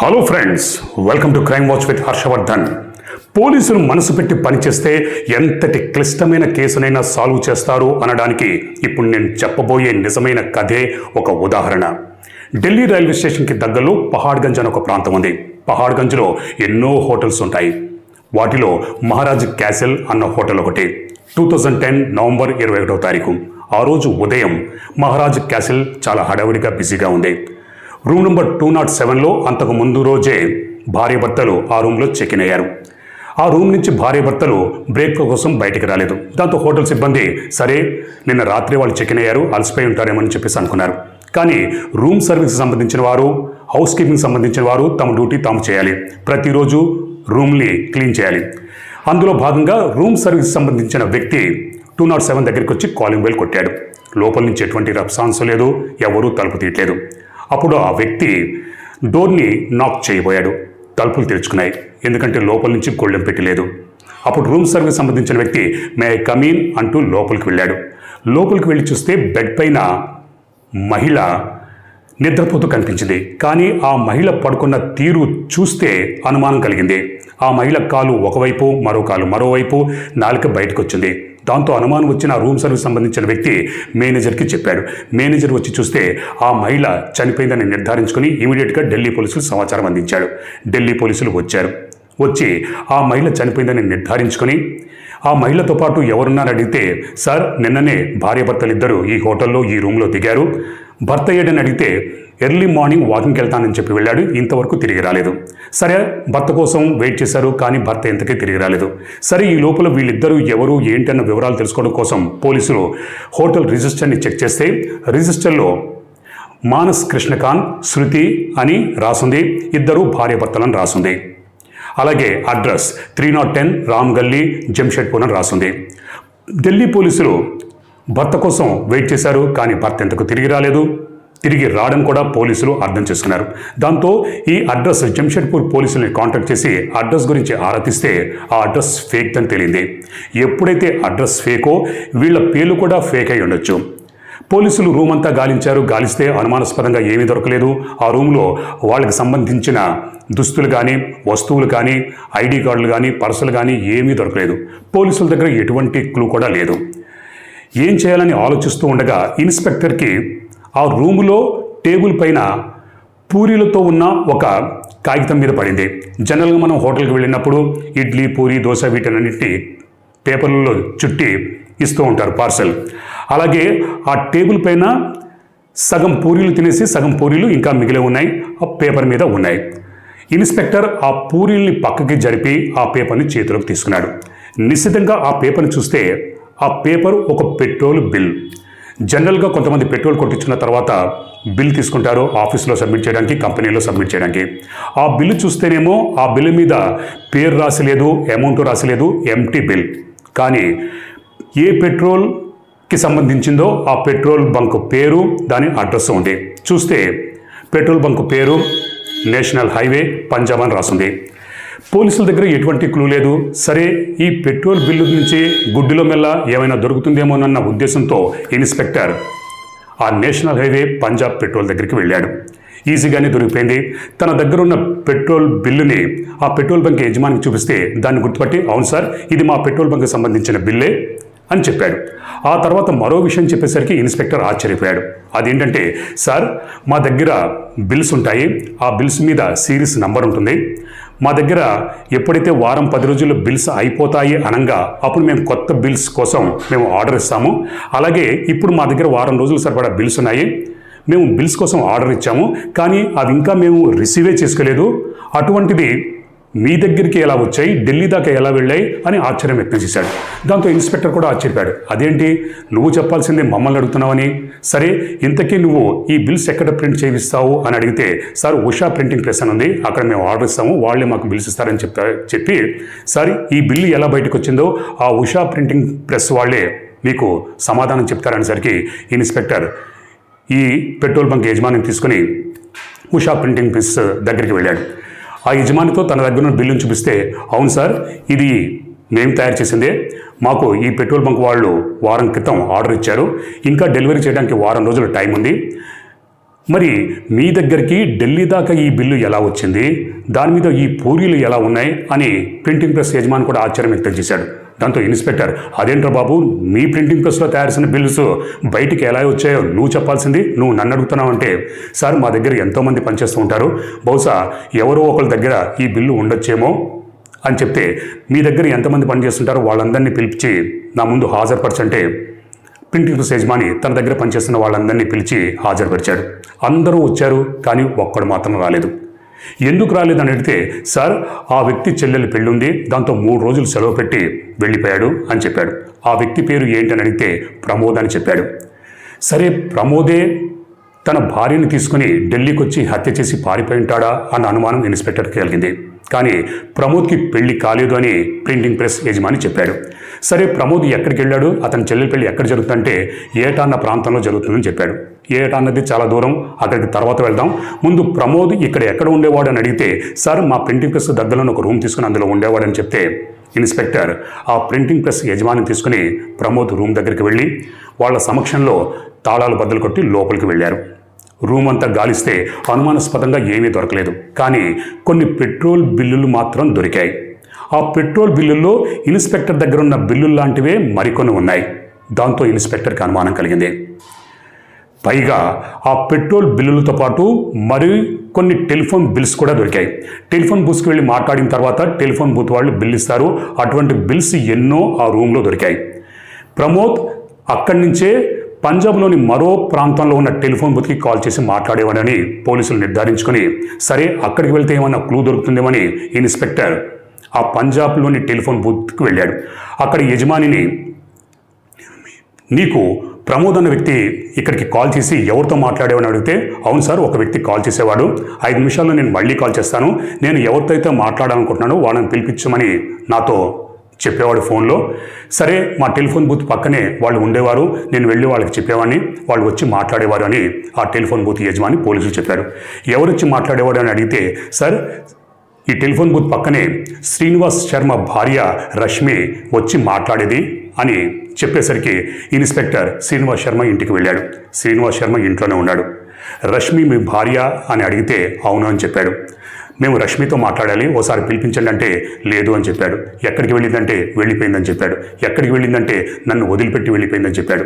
Hello friends welcome to crime watch with Harshavardhan పోలీసులు మనసు పెట్టి పనిచేస్తే ఎంతటి క్లిష్టమైన కేసునైనా సాల్వ్ చేస్తారు అనడానికి ఇప్పుడు నేను చెప్పబోయే నిజమైన కథే ఒక ఉదాహరణ. ఢిల్లీ రైల్వే స్టేషన్కి దగ్గరలో పహాడ్గంజ్ అని ఒక ప్రాంతం ఉంది. పహాడ్గంజ్లో ఎన్నో హోటల్స్ ఉంటాయి. వాటిలో మహారాజ్ క్యాసిల్ అన్న హోటల్ ఒకటి. టూ థౌజండ్ టెన్ నవంబర్ ఇరవై ఒకటో తారీఖు. ఆ రోజు ఉదయం మహారాజ్ క్యాసిల్ చాలా హడావిడిగా బిజీగా ఉంది. రూమ్ నెంబర్ టూ నాట్ సెవెన్లో అంతకు ముందు రోజే భార్యాభర్తలు ఆ రూమ్లో చెక్ ఇన్ అయ్యారు. ఆ రూమ్ నుంచి భార్యాభర్తలు బ్రేక్ కోసం బయటికి రాలేదు. దాంతో హోటల్ సిబ్బంది సరే నిన్న రాత్రి వాళ్ళు చెక్ ఇన్ అయ్యారు అలసిపోయి ఉంటారేమని చెప్పేసి అనుకున్నారు. కానీ రూమ్ సర్వీస్ సంబంధించిన వారు హౌస్ కీపింగ్ సంబంధించిన వారు తమ డ్యూటీ తాము చేయాలి. ప్రతిరోజు రూమ్ని క్లీన్ చేయాలి. అందులో భాగంగా రూమ్ సర్వీస్ సంబంధించిన వ్యక్తి టూ నాట్ సెవెన్ దగ్గరికి వచ్చి కాలింగ్ బెల్ కొట్టాడు. లోపల నుంచి ఎటువంటి రెస్పాన్స్ లేదు ఎవరూ తలుపు తీయట్లేదు. అప్పుడు ఆ వ్యక్తి డోర్ని నాక్ చేయబోయాడు. తలుపులు తెరుచుకున్నాయి. ఎందుకంటే లోపల నుంచి గొళ్ళెం పెట్టలేదు. అప్పుడు రూమ్ సర్వీస్ సంబంధించిన వ్యక్తి మే కమీన్ అంటూ లోపలికి వెళ్ళాడు. లోపలికి వెళ్ళి చూస్తే బెడ్ పైన మహిళ నిద్రపోతూ కనిపించింది. కానీ ఆ మహిళ పడుకున్న తీరు చూస్తే అనుమానం కలిగింది. ఆ మహిళ కాలు ఒకవైపు మరో కాలు మరోవైపు నాలుక బయటకు వచ్చింది దాంతో అనుమానం వచ్చిన రూమ్ సర్వీస్ సంబంధించిన వ్యక్తి మేనేజర్కి చెప్పాడు. మేనేజర్ వచ్చి చూస్తే ఆ మహిళ చనిపోయిందని నిర్ధారించుకుని ఇమీడియట్గా ఢిల్లీ పోలీసులు సమాచారం అందించాడు. ఢిల్లీ పోలీసులు వచ్చారు. వచ్చి ఆ మహిళ చనిపోయిందని నిర్ధారించుకొని ఆ మహిళతో పాటు ఎవరున్నారని అడిగితే సార్ నిన్ననే భార్యాభర్తలు ఇద్దరు ఈ హోటల్లో ఈ రూమ్లో దిగారు. భర్త ఏడని అడిగితే ఎర్లీ మార్నింగ్ వాకింగ్కి వెళ్తానని చెప్పి వెళ్ళాడు. ఇంతవరకు తిరిగి రాలేదు. సరే భర్త కోసం వెయిట్ చేశారు కానీ భర్త ఇంతకీ తిరిగి రాలేదు. సరే ఈ లోపల వీళ్ళిద్దరూ ఎవరు ఏంటన్న వివరాలు తెలుసుకోవడం కోసం పోలీసులు హోటల్ రిజిస్టర్ని చెక్ చేస్తే రిజిస్టర్లో మానస్ కృష్ణకాంత్ శృతి అని రాసుంది. ఇద్దరు భార్యాభర్తలను రాసుంది. అలాగే address three not ten Ram గల్లీ జంషెడ్పూర్ అని రాసుంది. ఢిల్లీ పోలీసులు భర్త కోసం వెయిట్ చేశారు కానీ భర్త ఇంతకు తిరిగి రాలేదు. తిరిగి రావడం కూడా పోలీసులు అర్థం చేసుకున్నారు. దాంతో ఈ అడ్రస్ జంషెడ్పూర్ పోలీసుల్ని కాంటాక్ట్ చేసి అడ్రస్ గురించి ఆరాధిస్తే ఆ అడ్రస్ ఫేక్ అని తెలియంది ఎప్పుడైతే అడ్రస్ ఫేకో వీళ్ళ పేర్లు కూడా ఫేక్ అయి ఉండొచ్చు. పోలీసులు రూమ్ అంతా గాలించారు. గాలిస్తే అనుమానాస్పదంగా ఏమీ దొరకలేదు. ఆ రూమ్లో వాళ్ళకి సంబంధించిన దుస్తులు కానీ వస్తువులు కానీ ఐడి కార్డులు కానీ పర్సులు కానీ ఏమీ దొరకలేదు. పోలీసుల దగ్గర ఎటువంటి క్లూ కూడా లేదు. ఏం చేయాలని ఆలోచిస్తూ ఉండగా ఇన్స్పెక్టర్కి ఆ రూములో టేబుల్ పైన పూరీలతో ఉన్న ఒక కాగితం మీద పడింది. జనరల్గా మనం హోటల్కి వెళ్ళినప్పుడు ఇడ్లీ పూరి దోశ వీటన్నిటి పేపర్లలో చుట్టి ఇస్తూ ఉంటారు పార్సల్. అలాగే ఆ టేబుల్ పైన సగం పూరీలు తినేసి సగం పూరీలు ఇంకా మిగిలి ఉన్నాయి. ఆ పేపర్ మీద ఉన్నాయి. ఇన్స్పెక్టర్ ఆ పూరీల్ని పక్కకి జరిపి ఆ పేపర్ని చేతిలోకి తీసుకున్నాడు. నిశ్చితంగా ఆ పేపర్ని చూస్తే ఆ పేపర్ ఒక పెట్రోల్ బిల్. జనరల్గా కొంతమంది పెట్రోల్ కొట్టించుకున్న తర్వాత బిల్ తీసుకుంటారు ఆఫీస్లో సబ్మిట్ చేయడానికి కంపెనీలో సబ్మిట్ చేయడానికి. ఆ బిల్లు చూస్తేనేమో ఆ బిల్లు మీద పేరు రాసలేదు అమౌంట్ రాసలేదు ఎంటీ బిల్. కానీ ఏ పెట్రోల్కి సంబంధించిందో ఆ పెట్రోల్ బంక్ పేరు దాని అడ్రస్ ఉంది. చూస్తే పెట్రోల్ బంక్ పేరు నేషనల్ హైవే పంజాబ్ అని రాసింది. పోలీసుల దగ్గర ఎటువంటి క్లూ లేదు. సరే ఈ పెట్రోల్ బిల్లు నుంచి గుడ్డిలో మెల్ల ఏమైనా దొరుకుతుందేమోనన్న ఉద్దేశంతో ఇన్స్పెక్టర్ ఆ నేషనల్ హైవే పంజాబ్ పెట్రోల్ దగ్గరికి వెళ్ళాడు. ఈజీగానే దొరికిపోయింది. తన దగ్గర ఉన్న పెట్రోల్ బిల్లుని ఆ పెట్రోల్ బంక్ యజమానికి చూపిస్తే దాన్ని గుర్తుపట్టి అవును సార్ ఇది మా పెట్రోల్ బంక్కి సంబంధించిన బిల్లే అని చెప్పాడు. ఆ తర్వాత మరో విషయం చెప్పేసరికి ఇన్స్పెక్టర్ ఆశ్చర్యపోయాడు. అదేంటంటే సార్ మా దగ్గర బిల్స్ ఉంటాయి. ఆ బిల్స్ మీద సిరీస్ నంబర్ ఉంటుంది. మా దగ్గర ఎప్పుడైతే వారం పది రోజుల్లో బిల్స్ అయిపోతాయి అనంగా అప్పుడు మేము కొత్త బిల్స్ కోసం మేము ఆర్డర్ ఇస్తాము. అలాగే ఇప్పుడు మా దగ్గర వారం రోజులు సరిపడా బిల్స్ ఉన్నాయి. మేము బిల్స్ కోసం ఆర్డర్ ఇచ్చాము. కానీ అవి ఇంకా మేము రిసీవే చేసుకోలేదు. అటువంటిది మీ దగ్గరికి ఎలా వచ్చాయి? ఢిల్లీ దాకా ఎలా వెళ్ళాయి? అని ఆశ్చర్యం వ్యక్తం చేశాడు. దాంతో ఇన్స్పెక్టర్ కూడా ఆశ్చర్యపాడు అదేంటి? నువ్వు చెప్పాల్సిందే మమ్మల్ని అడుగుతున్నావని? సరే ఇంతకీ నువ్వు ఈ బిల్స్ ఎక్కడ ప్రింట్ చేయిస్తావు? అని అడిగితే సార్ ఉషా ప్రింటింగ్ ప్రెస్ అని ఉంది. అక్కడ మేము ఆర్డర్ ఇస్తాము. వాళ్ళే మాకు బిల్స్ ఇస్తారని చెప్తా చెప్పి సార్ ఈ బిల్లు ఎలా బయటకు వచ్చిందో ఆ ఉషా ప్రింటింగ్ ప్రెస్ వాళ్ళే మీకు సమాధానం చెప్తారనేసరికి ఇన్స్పెక్టర్ ఈ పెట్రోల్ బంక్ యజమానిని తీసుకుని ఉషా ప్రింటింగ్ ప్రెస్ దగ్గరికి వెళ్ళాడు. ఆ యజమానితో తన దగ్గర ఉన్న బిల్లును చూపిస్తే అవును సార్ ఇది మేము తయారు చేసిందే. మాకు ఈ పెట్రోల్ బంక్ వాళ్ళు వారం క్రితం ఆర్డర్ ఇచ్చారు. ఇంకా డెలివరీ చేయడానికి వారం రోజుల టైం ఉంది. మరి మీ దగ్గరికి ఢిల్లీ దాకా ఈ బిల్లు ఎలా వచ్చింది? దాని మీద ఈ పూరీలు ఎలా ఉన్నాయి? అని ప్రింటింగ్ ప్రెస్ యజమాని కూడా ఆశ్చర్యం వ్యక్తం చేశాడు. దాంతో ఇన్స్పెక్టర్ అదేంట్రా బాబు మీ ప్రింటింగ్ ప్రెస్లో తయారు చేసిన బిల్లుస్ బయటికి ఎలా వచ్చాయో నువ్వు చెప్పాల్సింది నువ్వు నన్ను అడుగుతున్నావు అంటే సార్ మా దగ్గర ఎంతోమంది పనిచేస్తూ ఉంటారు. బహుశా ఎవరో ఒకరి దగ్గర ఈ బిల్లు ఉండొచ్చేమో అని చెప్తే మీ దగ్గర ఎంతమంది పనిచేస్తుంటారో వాళ్ళందరినీ పిలిపించి నా ముందు హాజరుపరచంటే ప్రింటింగ్ ప్రెస్ యజమాని తన దగ్గర పనిచేస్తున్న వాళ్ళందరినీ పిలిచి హాజరుపరిచాడు. అందరూ వచ్చారు కానీ ఒక్కడు మాత్రం రాలేదు. ఎందుకు రాలేదని అడిగితే సార్ ఆ వ్యక్తి చెల్లెలు పెళ్ళుంది దాంతో మూడు రోజులు సెలవు పెట్టి వెళ్ళిపోయాడు అని చెప్పాడు. ఆ వ్యక్తి పేరు ఏంటని అడిగితే ప్రమోద్ అని చెప్పాడు. సరే ప్రమోదే తన భార్యని తీసుకుని ఢిల్లీకి వచ్చి హత్య చేసి పారిపోయి ఉంటాడా అన్న అనుమానం ఇన్స్పెక్టర్కి కలిగింది. కానీ ప్రమోద్కి పెళ్ళి కాలేదు అని ప్రింటింగ్ ప్రెస్ యజమాని చెప్పాడు. సరే ప్రమోద్ ఎక్కడికి వెళ్ళాడు? అతని చెల్లెలి పెళ్ళి ఎక్కడ జరుగుతుందంటే ఏటా అన్న ప్రాంతంలో జరుగుతుందని చెప్పాడు. ఏట అన్నది చాలా దూరం. అక్కడికి తర్వాత వెళ్దాం. ముందు ప్రమోద్ ఇక్కడ ఎక్కడ ఉండేవాడు అని అడిగితే సార్ మా ప్రింటింగ్ ప్రెస్ దగ్గరలో ఒక రూమ్ తీసుకుని అందులో ఉండేవాడని చెప్తే ఇన్స్పెక్టర్ ఆ ప్రింటింగ్ ప్రెస్ యజమాని తీసుకుని ప్రమోద్ రూమ్ దగ్గరికి వెళ్ళి వాళ్ళ సమక్షంలో తాళాలు బద్దలు కొట్టి లోపలికి వెళ్ళారు. రూమ్ అంతా గాలిస్తే అనుమానాస్పదంగా ఏమీ దొరకలేదు. కానీ కొన్ని పెట్రోల్ బిల్లులు మాత్రం దొరికాయి. ఆ పెట్రోల్ బిల్లుల్లో ఇన్స్పెక్టర్ దగ్గర ఉన్న బిల్లులు లాంటివే మరికొన్ని ఉన్నాయి. దాంతో ఇన్స్పెక్టర్కి అనుమానం కలిగింది. పైగా ఆ పెట్రోల్ బిల్లులతో పాటు మరి కొన్ని టెలిఫోన్ బిల్స్ కూడా దొరికాయి. టెలిఫోన్ బూత్కి వెళ్ళి మాట్లాడిన తర్వాత టెలిఫోన్ బూత్ వాళ్ళు బిల్ ఇస్తారు. అటువంటి బిల్స్ ఎన్నో ఆ రూమ్లో దొరికాయి. ప్రమోద్ అక్కడి నుంచే పంజాబ్లోని మరో ప్రాంతంలో ఉన్న టెలిఫోన్ బూత్కి కాల్ చేసి మాట్లాడేవాడని పోలీసులు నిర్ధారించుకొని సరే అక్కడికి వెళ్తే ఏమన్నా క్లూ దొరుకుతుందేమని ఇన్స్పెక్టర్ ఆ పంజాబ్లోని టెలిఫోన్ బూత్కి వెళ్ళాడు. అక్కడ యజమానిని నీకు ప్రమోద్ అన్న వ్యక్తి ఇక్కడికి కాల్ చేసి ఎవరితో మాట్లాడేవని అడిగితే అవును సార్ ఒక వ్యక్తి కాల్ చేసేవాడు. ఐదు నిమిషాల్లో నేను మళ్ళీ కాల్ చేస్తాను. నేను ఎవరితో అయితే మాట్లాడాలనుకుంటున్నానో వాళ్ళని పిలిపించమని నాతో చెప్పేవాడు ఫోన్లో. సరే మా టెలిఫోన్ బూత్ పక్కనే వాళ్ళు ఉండేవారు. నేను వెళ్ళి వాళ్ళకి చెప్పేవాడిని. వాళ్ళు వచ్చి మాట్లాడేవారు అని ఆ టెలిఫోన్ బూత్ యజమాని పోలీసులు చెప్పారు. ఎవరొచ్చి మాట్లాడేవాడు అని అడిగితే సార్ ఈ టెలిఫోన్ బూత్ పక్కనే శ్రీనివాస్ శర్మ భార్య రష్మి వచ్చి మాట్లాడేది అని చెప్పేసరికి ఇన్స్పెక్టర్ శ్రీనివాస్ శర్మ ఇంటికి వెళ్ళాడు. శ్రీనివాస్ శర్మ ఇంట్లోనే ఉన్నాడు. రష్మి మీ భార్య అని అడిగితే అవును అని చెప్పాడు. మేము రష్మితో మాట్లాడాలి ఓసారి పిలిపించండి అంటే లేదు అని చెప్పాడు. ఎక్కడికి వెళ్ళిందంటే వెళ్ళిపోయిందని చెప్పాడు. ఎక్కడికి వెళ్ళిందంటే నన్ను వదిలిపెట్టి వెళ్ళిపోయిందని చెప్పాడు.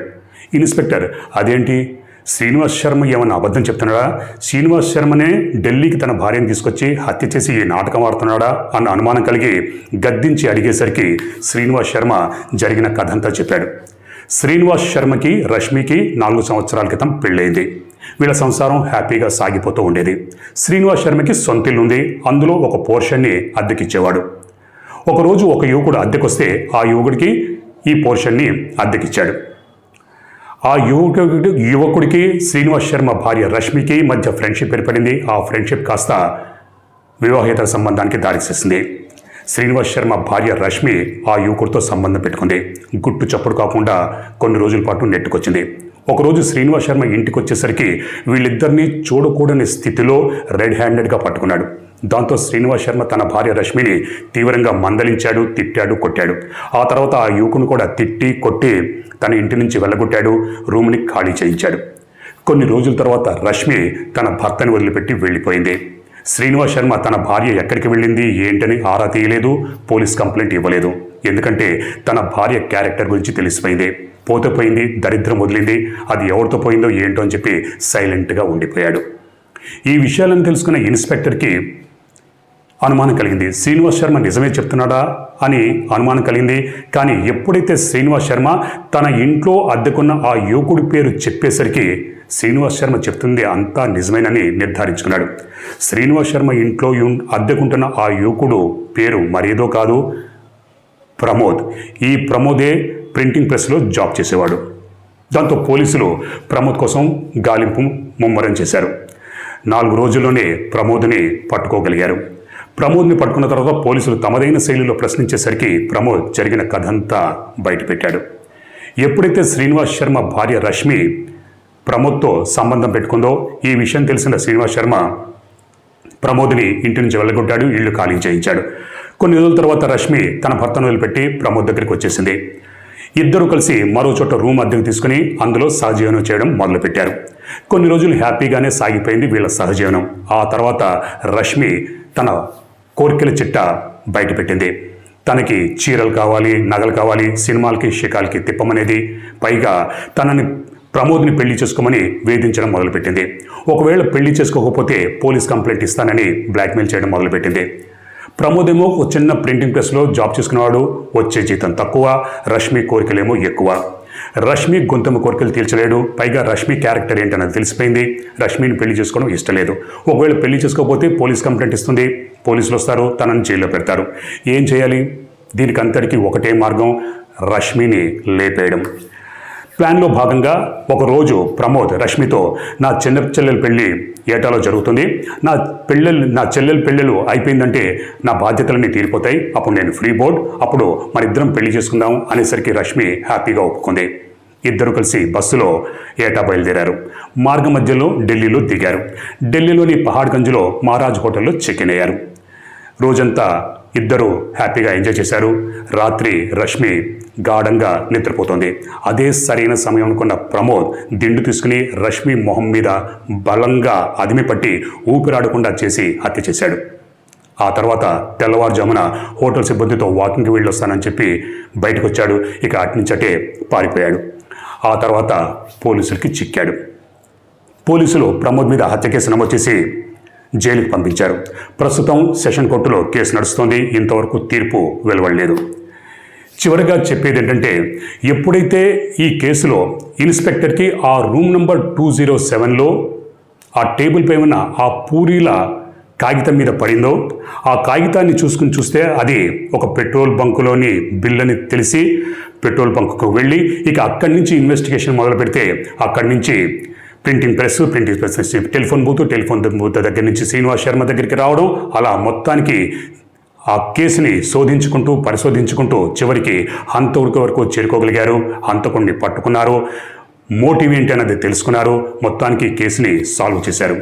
ఇన్స్పెక్టర్ అదేంటి? శ్రీనివాస్ శర్మ ఏమన్నా అబద్ధం చెప్తున్నాడా? శ్రీనివాస్ శర్మనే ఢిల్లీకి తన భార్యను తీసుకొచ్చి హత్య చేసి ఈ నాటకం ఆడుతున్నాడా? అన్న అనుమానం కలిగి గద్దించి అడిగేసరికి శ్రీనివాస్ శర్మ జరిగిన కథంతా చెప్పాడు. శ్రీనివాస్ శర్మకి రష్మికి నాలుగు సంవత్సరాల క్రితం పెళ్ళైంది వీళ్ళ సంసారం హ్యాపీగా సాగిపోతూ ఉండేది. శ్రీనివాస్ శర్మకి సొంతిల్లుంది అందులో ఒక పోర్షన్ని అద్దెకిచ్చేవాడు. ఒకరోజు ఒక యువకుడు అద్దెకొస్తే ఆ యువకుడికి ఈ పోర్షన్ని అద్దెకిచ్చాడు. ఆ యువకుడు యువకుడికి శ్రీనివాస్ శర్మ భార్య రష్మికి మధ్య ఫ్రెండ్షిప్ ఏర్పడింది. ఆ ఫ్రెండ్షిప్ కాస్త వివాహేతర సంబంధానికి దారితీసింది. శ్రీనివాస్ శర్మ భార్య రష్మి ఆ యువకుడితో సంబంధం పెట్టుకుంది. గుట్టు చప్పుడు కాకుండా కొన్ని రోజుల పాటు నెట్టుకొచ్చింది. ఒకరోజు శ్రీనివాస్ శర్మ ఇంటికి వచ్చేసరికి వీళ్ళిద్దరినీ చూడకూడని స్థితిలో రెడ్ హ్యాండెడ్గా పట్టుకున్నాడు. దాంతో శ్రీనివాస్ శర్మ తన భార్య రష్మిని తీవ్రంగా మందలించాడు తిట్టాడు కొట్టాడు. ఆ తర్వాత ఆ యువకును కూడా తిట్టి కొట్టి తన ఇంటి నుంచి వెళ్ళగొట్టాడు రూమ్ని ఖాళీ చేయించాడు. కొన్ని రోజుల తర్వాత రష్మి తన భర్తని వదిలిపెట్టి వెళ్ళిపోయింది. శ్రీనివాస్ శర్మ తన భార్య ఎక్కడికి వెళ్ళింది ఏంటని ఆరా తీయలేదు పోలీస్ కంప్లైంట్ ఇవ్వలేదు. ఎందుకంటే తన భార్య క్యారెక్టర్ గురించి తెలిసిపోయింది. పోతపోయింది దరిద్రం వదిలింది. అది ఎవరితో పోయిందో ఏంటో అని చెప్పి సైలెంట్గా ఉండిపోయాడు. ఈ విషయాలను తెలుసుకున్న ఇన్స్పెక్టర్కి అనుమానం కలిగింది. శ్రీనివాస్ శర్మ నిజమే చెప్తున్నాడా అని అనుమానం కలిగింది. కానీ ఎప్పుడైతే శ్రీనివాస్ శర్మ తన ఇంట్లో అద్దెకున్న ఆ యువకుడి పేరు చెప్పేసరికి శ్రీనివాస్ శర్మ చెప్తుంది అంతా నిజమేనని నిర్ధారించుకున్నాడు. శ్రీనివాస్ శర్మ ఇంట్లో అద్దెకుంటున్న ఆ యువకుడు పేరు మరేదో కాదు ప్రమోద్. ఈ ప్రమోదే ప్రింటింగ్ ప్రెస్లో జాబ్ చేసేవాడు. దాంతో పోలీసులు ప్రమోద్ కోసం గాలింపు ముమ్మరం చేశారు. నాలుగు రోజుల్లోనే ప్రమోద్ని పట్టుకోగలిగారు. ప్రమోద్ని పట్టుకున్న తర్వాత పోలీసులు తమదైన శైలిలో ప్రశ్నించేసరికి ప్రమోద్ జరిగిన కథంతా బయటపెట్టాడు. ఎప్పుడైతే శ్రీనివాస్ శర్మ భార్య రష్మి ప్రమోద్తో సంబంధం పెట్టుకుందో ఈ విషయం తెలిసిన శ్రీనివాస్ శర్మ ప్రమోద్ని ఇంటి నుంచి వెళ్ళగొట్టాడు ఇల్లు ఖాళీ చేయించాడు. కొన్ని రోజుల తర్వాత రష్మి తన భర్తను వదిలిపెట్టి ప్రమోద్ దగ్గరికి వచ్చేసింది. ఇద్దరు కలిసి మరో చోట రూమ్ అద్దెకు తీసుకుని అందులో సహజీవనం చేయడం మొదలుపెట్టారు. కొన్ని రోజులు హ్యాపీగానే సాగిపోయింది వీళ్ళ సహజీవనం. ఆ తర్వాత రష్మి తన కోరికల చిట్ట బయటపెట్టింది తనకి చీరలు కావాలి నగలు కావాలి సినిమాలకి షికాలకి తిప్పమనేది పైగా తనని ప్రమోద్ని పెళ్ళి చేసుకోమని వేధించడం మొదలుపెట్టింది. ఒకవేళ పెళ్ళి చేసుకోకపోతే పోలీస్ కంప్లైంట్ ఇస్తానని బ్లాక్మెయిల్ చేయడం మొదలుపెట్టింది. ప్రమోద్ ఏమో ఒక చిన్న ప్రింటింగ్ ప్రెస్లో జాబ్ చేసుకునేవాడు వచ్చే జీతం తక్కువ రష్మి కోరికలేమో ఎక్కువ. రష్మి గుంతము కోరికలు తీర్చలేడు పైగా రష్మి క్యారెక్టర్ ఏంటన్నది తెలిసిపోయింది. రష్మిని పెళ్ళి చేసుకోవడం ఇష్టం లేదు. ఒకవేళ పెళ్ళి చేసుకోకపోతే పోలీస్ కంప్లైంట్ ఇస్తుంది. పోలీసులు వస్తారు తనని జైల్లో పెడతారు. ఏం చేయాలి? దీనికి అంతటికి ఒకటే మార్గం రష్మిని లేపేయడం. ప్లాన్లో భాగంగా ఒకరోజు ప్రమోద్ రష్మితో నా చిన్న చెల్లెల పెళ్ళి ఏటాలో జరుగుతుంది. నా పెళ్ళెలు నా చెల్లెల పెళ్ళిళ్ళు అయిపోయిందంటే నా బాధ్యతలన్నీ తీరిపోతాయి. అప్పుడు నేను ఫ్రీ బోర్డ్ అప్పుడు మరిద్దరం పెళ్ళి చేసుకుందాం అనేసరికి రష్మి హ్యాపీగా ఒప్పుకుంది. ఇద్దరు కలిసి బస్సులో ఏటా బయలుదేరారు. మార్గ మధ్యలో ఢిల్లీలో దిగారు. ఢిల్లీలోని పహాడ్గంజ్లో మహారాజ్ హోటల్లో చెక్ ఇన్ అయ్యారు. రోజంతా ఇద్దరు హ్యాపీగా ఎంజాయ్ చేశారు. రాత్రి రష్మి గాఢంగా నిద్రపోతుంది. అదే సరైన సమయం అనుకున్న ప్రమోద్ దిండు తీసుకుని రష్మి మొహం మీద బలంగా అదిమి పట్టి ఊపిరాడకుండా చేసి హత్య చేశాడు. ఆ తర్వాత తెల్లవారుజామున హోటల్ సిబ్బందితో వాకింగ్కి వెళ్ళొస్తానని చెప్పి బయటకు వచ్చాడు ఇక అట్నుంచటే పారిపోయాడు. ఆ తర్వాత పోలీసులకి చిక్కాడు. పోలీసులు ప్రమోద్ మీద హత్య కేసు నమోదు చేసి జైలుకు పంపించారు. ప్రస్తుతం సెషన్ కోర్టులో కేసు నడుస్తోంది. ఇంతవరకు తీర్పు వెలువడలేదు. చివరిగా చెప్పేది ఏంటంటే ఎప్పుడైతే ఈ కేసులో ఇన్స్పెక్టర్కి ఆ రూమ్ నంబర్ టూ జీరో సెవెన్లో ఆ టేబుల్పై ఉన్న ఆ పూరీల కాగితం మీద పడిందో ఆ కాగితాన్ని చూసుకుని చూస్తే అది ఒక పెట్రోల్ బంకులోని బిల్ అని తెలిసి పెట్రోల్ బంకుకు వెళ్ళి ఇక అక్కడి నుంచి ఇన్వెస్టిగేషన్ మొదలు పెడితే అక్కడి నుంచి ప్రింటింగ్ ప్రెస్ ప్రింటింగ్ ప్రెస్ నుంచి టెలిఫోన్ బూత్ టెలిఫోన్ బూత్ దగ్గర నుంచి శ్రీనివాస్ శర్మ దగ్గరికి రావడం అలా మొత్తానికి ఆ కేసుని శోధించుకుంటూ పరిశోధించుకుంటూ చివరికి హంతకుడి వరకు చేరుకోగలిగారు. హంతకుడిని పట్టుకున్నారు. మోటివ్ ఏంటి అన్నది తెలుసుకున్నారు. మొత్తానికి కేసుని సాల్వ్ చేశారు.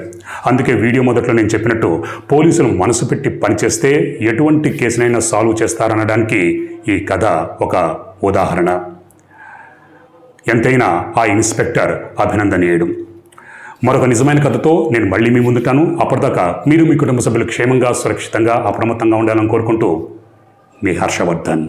అందుకే వీడియో మొదట్లో నేను చెప్పినట్టు పోలీసులు మనసు పెట్టి పనిచేస్తే ఎటువంటి కేసునైనా సాల్వ్ చేస్తారనడానికి ఈ కథ ఒక ఉదాహరణ. ఎంతైనా ఆ ఇన్స్పెక్టర్ అభినందనీయుడు. మరొక నిజమైన కథతో నేను మళ్ళీ మీ ముందుటాను. అప్పటిదాకా మీరు మీ కుటుంబ సభ్యులు క్షేమంగా సురక్షితంగా అప్రమత్తంగా ఉండాలని కోరుకుంటూ మీ హర్షవర్ధన్.